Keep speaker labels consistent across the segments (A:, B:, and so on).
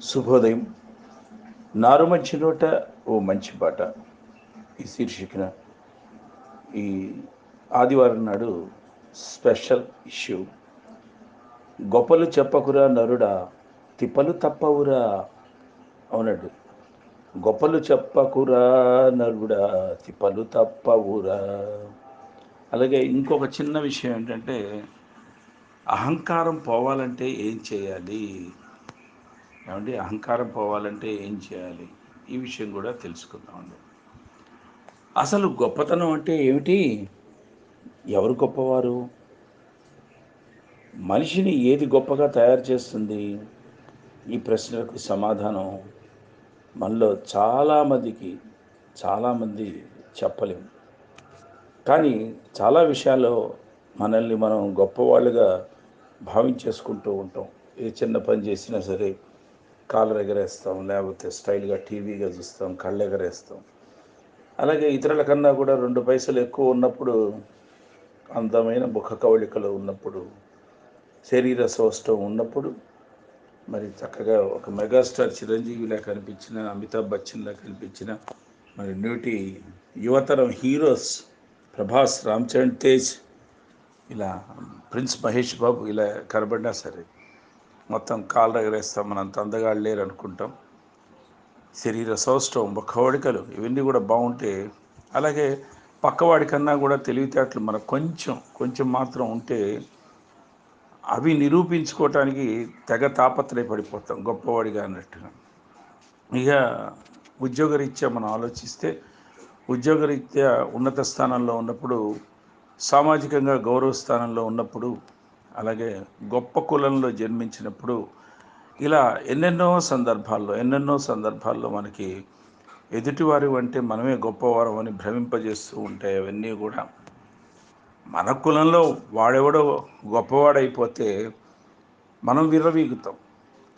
A: శుభోదయం. నారు మంచి నోట ఓ మంచి పాట ఈ శీర్షికన ఈ ఆదివారం నాడు స్పెషల్ ఇష్యూ. గొప్పలు చెప్పకురా నరుడా తిప్పలు తప్పవురా అవునండి గొప్పలు చెప్పకురా నరుడా తిప్పలు తప్పవురా. అలాగే ఇంకొక చిన్న విషయం ఏంటంటే అహంకారం పోవాలంటే ఏం చేయాలి? ఏమండి? అహంకారం పోవాలంటే ఏం చేయాలి? ఈ విషయం కూడా తెలుసుకుందామండి అసలు గొప్పతనం అంటే ఏమిటి? ఎవరు గొప్పవారు? మనిషిని ఏది గొప్పగా తయారు చేస్తుంది? ఈ ప్రశ్నలకు సమాధానం మనలో చాలామందికి చాలామంది చెప్పలేము. కానీ చాలా విషయాల్లో మనల్ని మనం గొప్పవాళ్ళుగా భావించేసుకుంటూ ఉంటాం. ఏ చిన్న పని చేసినా సరే కాలర్ ఎగరేస్తాం లేకపోతే స్టైల్గా టీవీగా చూస్తాం కళ్ళు ఎగరేస్తాం. అలాగే ఇతరుల కన్నా కూడా రెండు పైసలు ఎక్కువ ఉన్నప్పుడు అందమైన ముఖ కవళికలు ఉన్నప్పుడు శరీర సౌష్టం ఉన్నప్పుడు మరి చక్కగా ఒక మెగాస్టార్ చిరంజీవిలా కనిపించిన అమితాబ్ బచ్చన్లా కనిపించిన మరి నేటి యువతరం హీరోస్ ప్రభాస్ రామ్ చరణ్ తేజ్ ఇలా ప్రిన్స్ మహేష్ బాబు ఇలా కనబడినా సరే మొత్తం కాళ్ళు ఎగరేస్తాం మనంత అందగాళ్ళు లేరు అనుకుంటాం. శరీర సౌష్ఠవం ముఖవడికలు ఇవన్నీ కూడా బాగుంటే అలాగే పక్కవాడి కన్నా కూడా తెలివితేటలు మనకు కొంచెం కొంచెం మాత్రం ఉంటే అవి నిరూపించుకోవటానికి తెగ తాపత్రయపడిపోతాం గొప్పవాడిగా అన్నట్టుగా. ఇక ఉద్యోగరీత్యా మనం ఆలోచిస్తే ఉద్యోగరీత్యా ఉన్నత స్థానంలో ఉన్నప్పుడు సామాజికంగా గౌరవ స్థానంలో ఉన్నప్పుడు అలాగే గొప్ప కులంలో జన్మించినప్పుడు ఇలా ఎన్నెన్నో సందర్భాల్లో ఎన్నెన్నో సందర్భాల్లో మనకి ఎదుటివారి అంటే మనమే గొప్పవారం అని భ్రమింపజేస్తూ ఉంటాయి అవన్నీ కూడా. మన కులంలో వాడెవడో గొప్పవాడైపోతే మనం విర్రవీగుతాం.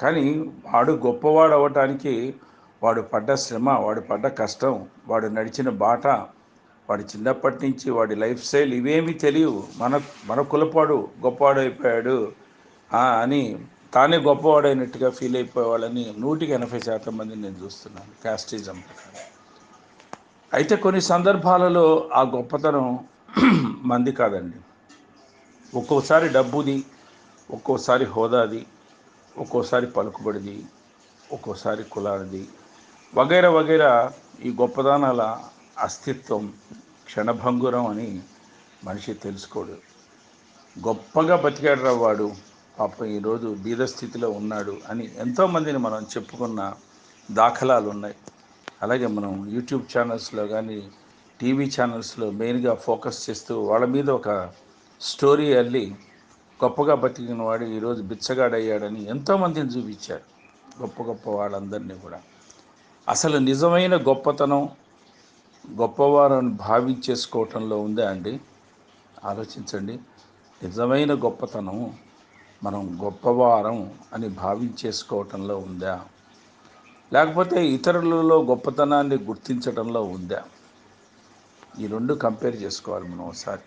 A: కానీ వాడు గొప్పవాడు అవ్వటానికి వాడు పడ్డ శ్రమ వాడు పడ్డ కష్టం వాడు నడిచిన బాట వాడి చిన్నప్పటి నుంచి వాడి లైఫ్ స్టైల్ ఇవేమీ తెలియవు. మన మన కులపాడు గొప్పవాడు అయిపోయాడు. అని తానే గొప్పవాడైనట్టుగా ఫీల్ అయిపోయే నూటికి ఎనభై శాతం మంది నేను చూస్తున్నాను క్యాస్టిజం అయితే కొన్ని సందర్భాలలో ఆ గొప్పతనం మంది కాదండి. ఒక్కోసారి డబ్బుది ఒక్కోసారి హోదాది ఒక్కోసారి పలుకుబడిది ఒక్కోసారి కులానిది వగైరా వగైరా ఈ గొప్పదానాల అస్తిత్వం క్షణభంగురం అని మనిషి తెలుసుకోడు. గొప్పగా బతికాడు వాడు. పాపం ఈరోజు బీద స్థితిలో ఉన్నాడు అని ఎంతోమందిని మనం చెప్పుకున్న దాఖలాలు ఉన్నాయి అలాగే మనం యూట్యూబ్ ఛానల్స్లో కానీ టీవీ ఛానల్స్లో మెయిన్గా ఫోకస్ చేస్తూ వాళ్ళ మీద ఒక స్టోరీ అల్లి గొప్పగా బతికిన వాడు ఈరోజు బిచ్చగాడయ్యాడని ఎంతోమందిని చూపించారు. గొప్ప గొప్ప వాళ్ళందరినీ కూడా. అసలు నిజమైన గొప్పతనం గొప్పవారని భావించేసుకోవటంలో ఉందా అండి? ఆలోచించండి. నిజమైన గొప్పతనం మనం గొప్పవారం అని భావించేసుకోవటంలో ఉందా? లేకపోతే ఇతరులలో గొప్పతనాన్ని గుర్తించడంలో ఉందా? ఈ రెండు కంపేర్ చేసుకోవాలి మనం ఒకసారి.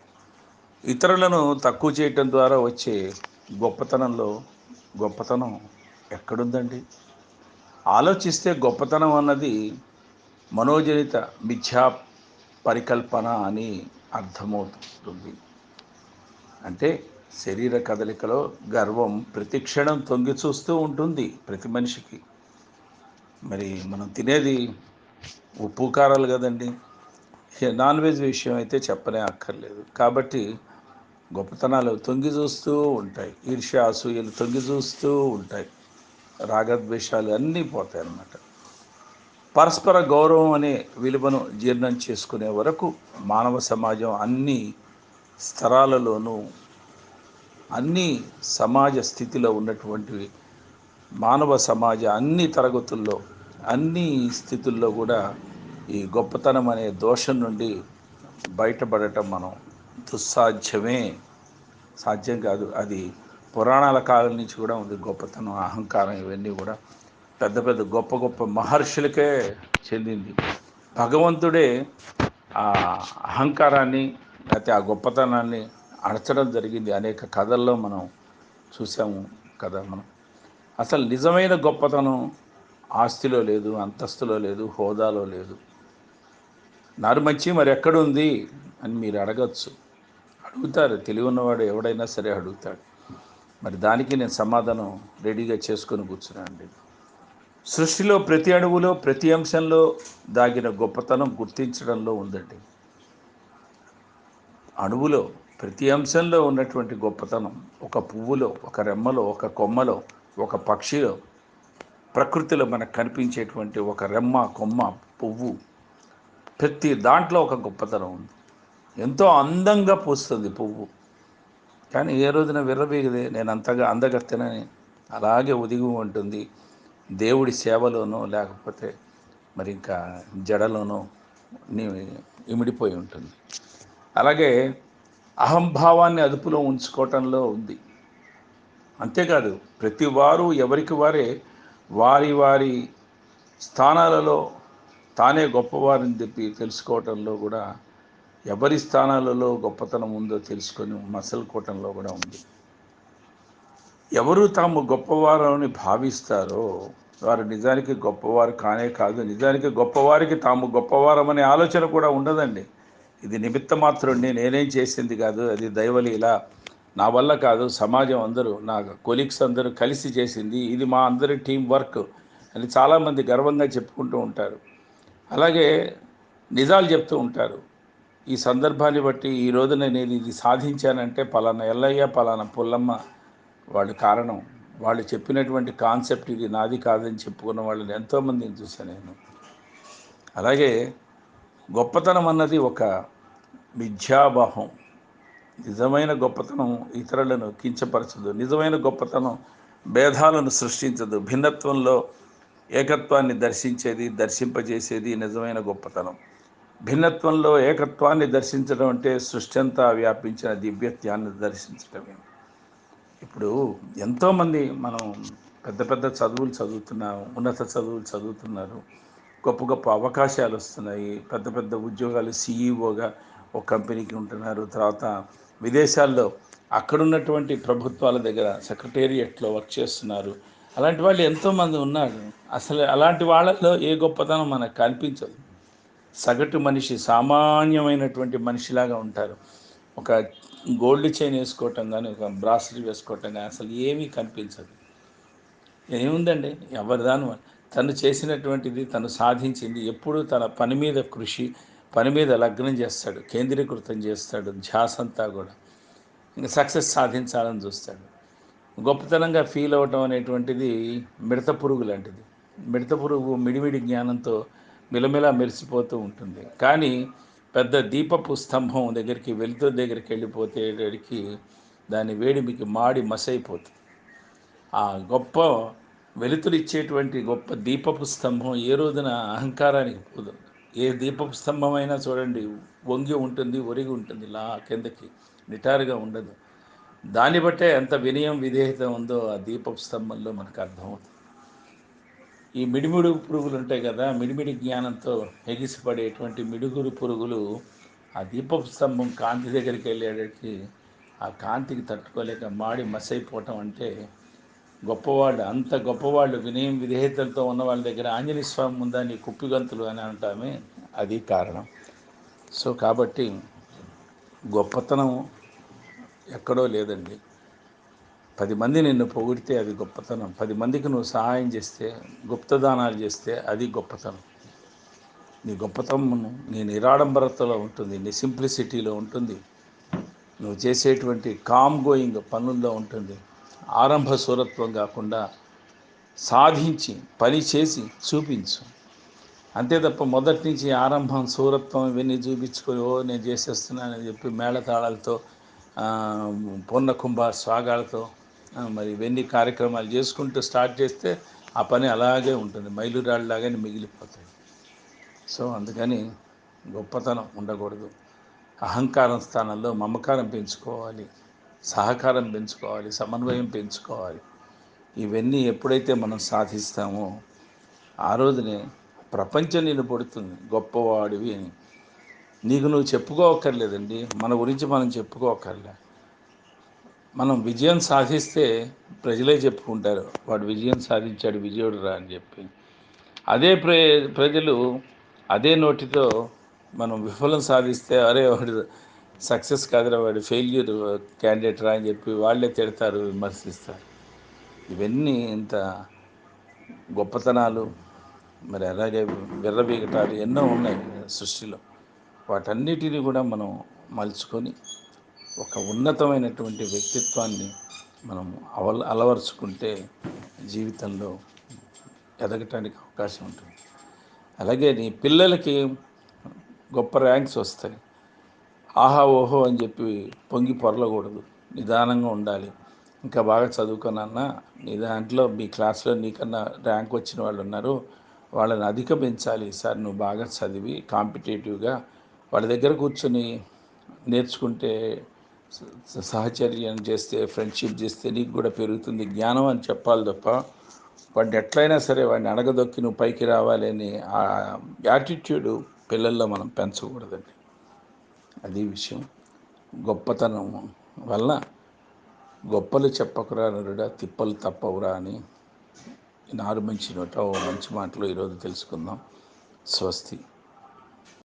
A: ఇతరులను తక్కువ చేయటం ద్వారా వచ్చే గొప్పతనంలో గొప్పతనం ఎక్కడుందండి? ఆలోచిస్తే గొప్పతనం అన్నది మనోజనిత మిథ్యా పరికల్పన అని అర్థమవుతుంది. అంటే శరీర కదలికలో గర్వం ప్రతి క్షణం తొంగి చూస్తూ ఉంటుంది ప్రతి మనిషికి. మరి మనం తినేది ఉప్పు కారాలు కదండి. నాన్ వెజ్ విషయం అయితే చెప్పనే అక్కర్లేదు. కాబట్టి గొప్పతనాలు తొంగి చూస్తూ ఉంటాయి. ఈర్ష్య అసూయలు తొంగి చూస్తూ ఉంటాయి. రాగద్వేషాలు అన్నీ పోతాయి అన్నమాట పరస్పర గౌరవం అనే విలువను జీర్ణం చేసుకునే వరకు మానవ సమాజం అన్ని స్తరాలలోనూ అన్ని సమాజ స్థితిలో ఉన్నటువంటి మానవ సమాజ అన్ని తరగతుల్లో అన్ని స్థితుల్లో కూడా ఈ గొప్పతనం అనే దోషం నుండి బయటపడటం మనం దుస్సాధ్యమే. సాధ్యం కాదు. అది పురాణాల కాలం నుంచి కూడా ఉంది. గొప్పతనం అహంకారం ఇవన్నీ కూడా పెద్ద పెద్ద గొప్ప గొప్ప మహర్షులకే చెందింది. భగవంతుడే ఆ అహంకారాన్ని లేకపోతే ఆ గొప్పతనాన్ని అణచడం జరిగింది. అనేక కథల్లో మనం చూసాము కదా మనం. అసలు నిజమైన గొప్పతనం ఆస్తిలో లేదు అంతస్తులో లేదు హోదాలో లేదు. నరుమచ్చి మరి ఎక్కడుంది అని మీరు అడగచ్చు. అడుగుతారు. తెలివి ఉన్నవాడు ఎవడైనా సరే అడుగుతాడు. మరి దానికి నేను సమాధానం రెడీగా చేసుకొని కూర్చున్నాను సృష్టిలో ప్రతి అణువులో ప్రతి అంశంలో దాగిన గొప్పతనం గుర్తించడంలో ఉందండి. అణువులో ప్రతి అంశంలో ఉన్నటువంటి గొప్పతనం ఒక పువ్వులో ఒక రెమ్మలో ఒక కొమ్మలో ఒక పక్షిలో ప్రకృతిలో మనకు కనిపించేటువంటి ఒక రెమ్మ కొమ్మ పువ్వు ప్రతి దాంట్లో ఒక గొప్పతనం ఉంది. ఎంతో అందంగా పూస్తుంది పువ్వు. కానీ ఏ రోజున విర్రవీగదే నేను అంతగా అందగత్తెనని అలాగే ఉదిగి ఉంటుంది. దేవుడి సేవలోనో లేకపోతే మరి ఇంకా జడలోనో నీ ఇమిడిపోయి ఉంటుంది. అలాగే అహంభావాన్ని అదుపులో ఉంచుకోవటంలో ఉంది. అంతేకాదు ప్రతి వారు ఎవరికి వారే వారి వారి స్థానాలలో తానే గొప్పవారిని చెప్పి తెలుసుకోవటంలో కూడా ఎవరి స్థానాలలో గొప్పతనం ఉందో తెలుసుకొని మసలుకోవటంలో కూడా ఉంది. ఎవరు తాము గొప్పవారని అని భావిస్తారో వారు నిజానికి గొప్పవారు కానే కాదు నిజానికి గొప్పవారికి తాము గొప్పవారమనే ఆలోచన కూడా ఉండదండి. ఇది నిమిత్త మాత్రుడిని నేనేం చేసింది కాదు అది దైవలీల. నా వల్ల కాదు సమాజం అందరూ నా కొలీగ్స్ అందరూ కలిసి చేసింది ఇది మా అందరి టీం వర్క్ అని చాలామంది గర్వంగా చెప్పుకుంటూ ఉంటారు. అలాగే నిజాలు చెప్తూ ఉంటారు. ఈ సందర్భాన్ని బట్టి ఈ రోజున నేను ఇది సాధించానంటే పలానా ఎల్లయ్య పలానా పుల్లమ్మ వాళ్ళు కారణం. వాళ్ళు చెప్పినటువంటి కాన్సెప్ట్ ఇది నాది కాదని చెప్పుకున్న వాళ్ళని ఎంతోమందిని చూశాను నేను. అలాగే గొప్పతనం అన్నది ఒక మిథ్యాభావం నిజమైన గొప్పతనం ఇతరులను కించపరచదు. నిజమైన గొప్పతనం భేదాలను సృష్టించదు. భిన్నత్వంలో ఏకత్వాన్ని దర్శించేది దర్శింపజేసేది నిజమైన గొప్పతనం. భిన్నత్వంలో ఏకత్వాన్ని దర్శించడం అంటే సృష్టి అంతా వ్యాపించిన దివ్యత్వాన్ని దర్శించడమే ఇప్పుడు ఎంతోమంది మనం పెద్ద పెద్ద చదువులు చదువుతున్నాం ఉన్నత చదువులు చదువుతున్నారు. గొప్ప గొప్ప అవకాశాలు వస్తున్నాయి. పెద్ద పెద్ద ఉద్యోగాలు సీఈఓగా ఒక కంపెనీకి ఉంటున్నారు. తర్వాత విదేశాల్లో అక్కడున్నటువంటి ప్రభుత్వాల దగ్గర సెక్రటేరియట్లో వర్క్ చేస్తున్నారు. అలాంటి వాళ్ళు ఎంతోమంది ఉన్నారు. అసలు అలాంటి వాళ్ళల్లో ఏ గొప్పతనం మనకు కనిపించదు. సగటు మనిషి సామాన్యమైనటువంటి మనిషిలాగా ఉంటారు. ఒక గోల్డ్ చైన్ వేసుకోవటం కానీ ఒక బ్రాస్లెట్ వేసుకోవటం కానీ అసలు ఏమీ కనిపించదు. ఏముందండి? ఎవరిదాను తను చేసినటువంటిది తను సాధించింది. ఎప్పుడూ తన పని మీద కృషి పని మీద లగ్నం చేస్తాడు. కేంద్రీకృతం చేస్తాడు. ధ్యాస అంతా కూడా. ఇంకా సక్సెస్ సాధించాలని చూస్తాడు. గొప్పతనంగా ఫీల్ అవ్వటం అనేటువంటిది మిడత పురుగు లాంటిది. మిడత పురుగు మిడిమిడి జ్ఞానంతో మిలమిలా మెరిసిపోతూ ఉంటుంది. కానీ పెద్ద దీపపు స్తంభం దగ్గరికి వెలుతురు దగ్గరికి వెళ్ళిపోతేటికి దాని వేడిమికి మాడి మసైపోతుంది. ఆ గొప్ప వెలుతురు ఇచ్చేటువంటి గొప్ప దీపపు స్తంభం ఏ రోజున అహంకారానికి పోదు. ఏ దీపపు స్తంభం అయినా చూడండి వంగి ఉంటుంది ఒరిగి ఉంటుంది ఇలా కిందకి నిటారుగా ఉండదు. దాన్ని బట్టే ఎంత వినయం విధేయత ఉందో ఆ దీపపు స్తంభంలో మనకు అర్థమవుతుంది. ఈ మిడిమిడు పురుగులు ఉంటాయి కదా మిడిమిడి జ్ఞానంతో ఎగిసిపడేటువంటి మిడుగురు పురుగులు ఆ దీప స్తంభం కాంతి దగ్గరికి వెళ్ళేటికి ఆ కాంతికి తట్టుకోలేక మాడి మసైపోవటం అంటే గొప్పవాళ్ళు అంత గొప్పవాళ్ళు వినయం విధేయతలతో ఉన్న వాళ్ళ దగ్గర ఆంజనేయ స్వామి ఉందా నీ కుప్పిగంతులు అని అంటామే అది కారణం. సో కాబట్టి గొప్పతనం ఎక్కడో లేదండి. పది మంది నిన్ను పొగిడితే అది గొప్పతనం. పది మందికి నువ్వు సహాయం చేస్తే గుప్తదానాలు చేస్తే అది గొప్పతనం. నీ గొప్పతనం నీ నిరాడంబరతలో ఉంటుంది. నీ సింప్లిసిటీలో ఉంటుంది. నువ్వు చేసేటువంటి కామ్ గోయింగ్ పనుల్లో ఉంటుంది. ఆరంభ సూరత్వం కాకుండా సాధించి పని చేసి చూపించు. అంతే తప్ప మొదటి నుంచి ఆరంభం సూరత్వం ఇవన్నీ చూపించుకొని ఓ నేను చేసేస్తున్నానని చెప్పి మేళతాళాలతో పూర్ణ కుంభ స్వాగాలతో మరి ఇవన్నీ కార్యక్రమాలు చేసుకుంటూ స్టార్ట్ చేస్తే ఆ పని అలాగే ఉంటుంది. మైలురాళ్ళలాగానే మిగిలిపోతాయి. సో అందుకని గొప్పతనం ఉండకూడదు. అహంకారం స్థానంలో మమకారం పెంచుకోవాలి. సహకారం పెంచుకోవాలి. సమన్వయం పెంచుకోవాలి. ఇవన్నీ ఎప్పుడైతే మనం సాధిస్తామో ఆ రోజునే ప్రపంచం నిన్ను పడుతుంది. గొప్పవాడివి అని. నీకు నువ్వు చెప్పుకోవక్కర్లేదండి మన గురించి మనం చెప్పుకోవక్కర్లే మనం విజయం సాధిస్తే ప్రజలే చెప్పుకుంటారు. వాడు విజయం సాధించాడు విజయుడు రా అని చెప్పి. అదే ప్ర ప్రజలు అదే నోటితో మనం విఫలం సాధిస్తే అరే వాడు సక్సెస్ కాదురా వాడు ఫెయిల్యూర్ క్యాండిడేట్ రా అని చెప్పి వాళ్ళే తిడతారు విమర్శిస్తారు. ఇవన్నీ ఇంత గొప్పతనాలు మరి అలాగే విర్రబీగటాలు ఎన్నో ఉన్నాయి సృష్టిలో. వాటన్నిటిని కూడా మనం మలుచుకొని ఒక ఉన్నతమైనటువంటి వ్యక్తిత్వాన్ని మనం అవల అలవరుచుకుంటే జీవితంలో ఎదగటానికి అవకాశం ఉంటుంది. అలాగే నీ పిల్లలకి గొప్ప ర్యాంక్స్ వస్తాయి. ఆహా ఓహో అని చెప్పి పొంగి పొరలకూడదు. నిదానంగా ఉండాలి. ఇంకా బాగా చదువుకున్నా నీ దాంట్లో మీ క్లాస్లో నీకన్నా ర్యాంక్ వచ్చిన వాళ్ళు ఉన్నారు. వాళ్ళని పెంచాలి సార్ నువ్వు బాగా చదివి కాంపిటేటివ్గా వాళ్ళ దగ్గర కూర్చొని నేర్చుకుంటే సహచర్యం చేస్తే ఫ్రెండ్షిప్ చేస్తే నీకు కూడా పెరుగుతుంది జ్ఞానం అని చెప్పాలి తప్ప వాడిని ఎట్లయినా సరే వాడిని అడగదొక్కి నువ్వు పైకి రావాలి అని ఆ యాటిట్యూడ్ పిల్లల్లో మనం పెంచకూడదండి. అది విషయం. గొప్పతనం వల్ల గొప్పలు చెప్పకురా నరుడా తిప్పలు తప్పవురా అని నారు మంచి నోట ఓ మంచి మాటలు ఈరోజు తెలుసుకుందాం. స్వస్తి.